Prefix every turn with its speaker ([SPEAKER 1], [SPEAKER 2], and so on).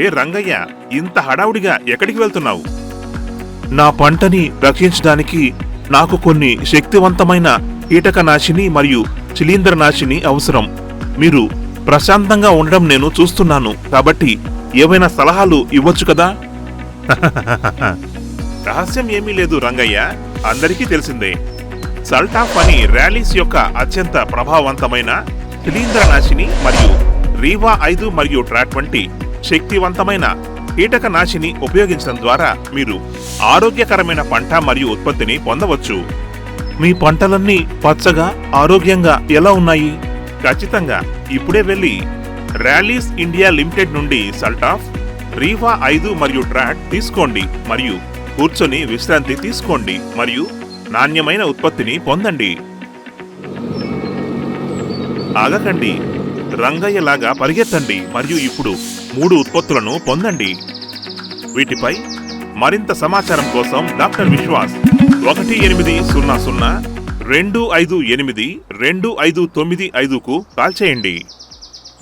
[SPEAKER 1] ఏ రంగయ్య ఇంత హడావుడిగా ఎక్కడికి వెళ్తున్నావు? నా పంటని రక్షించడానికి నాకు కొన్ని శక్తివంతమైన కీటకనాశిని మరియు శిలీంద్రనాశిని అవసరం. మీరు ప్రశాంతంగా ఉండడం నేను చూస్తున్నాను. కాబట్టి ఏవైనా సలహాలు ఇవ్వచ్చు కదా? రహస్యం ఏమీ లేదు రంగయ్య. అందరికీ తెలిసిందే. సల్టాఫ్ అని ర్యాలీస్ యొక్క అత్యంత ప్రభావవంతమైన శిలీంద్రనాశిని మరియు రీవా ఐదు మరియు ట్రాట్ వంటి శక్తివంతమైన కీటకనాశిని ఉపయోగించడం ద్వారా మీరు ఆరోగ్యకరమైన పంట మరియు ఉత్పత్తిని పొందవచ్చు. మీ పంటలన్నీ పచ్చగా ఆరోగ్యంగా ఎలా ఉన్నాయి? ఖచ్చితంగా. ఇప్పుడే వెళ్ళి ర్యాలీస్ ఇండియా లిమిటెడ్ నుండి సల్టాఫ్ రీవా ఐదు మరియు ట్రాక్ తీసుకోండి మరియు కూర్చొని విశ్రాంతి తీసుకోండి మరియు నాణ్యమైన ఉత్పత్తిని పొందండి. ఆగకండి. రంగయ్యలాగా పరిగెత్తండి మరియు ఇప్పుడు మూడు ఉత్పత్తులను పొందండి. వీటిపై మరింత సమాచారం కోసం డాక్టర్ విశ్వాస్ ఒకటి ఎనిమిది సున్నా సున్నా రెండు ఐదు ఎనిమిది రెండు ఐదు తొమ్మిది ఐదుకు కాల్ చేయండి.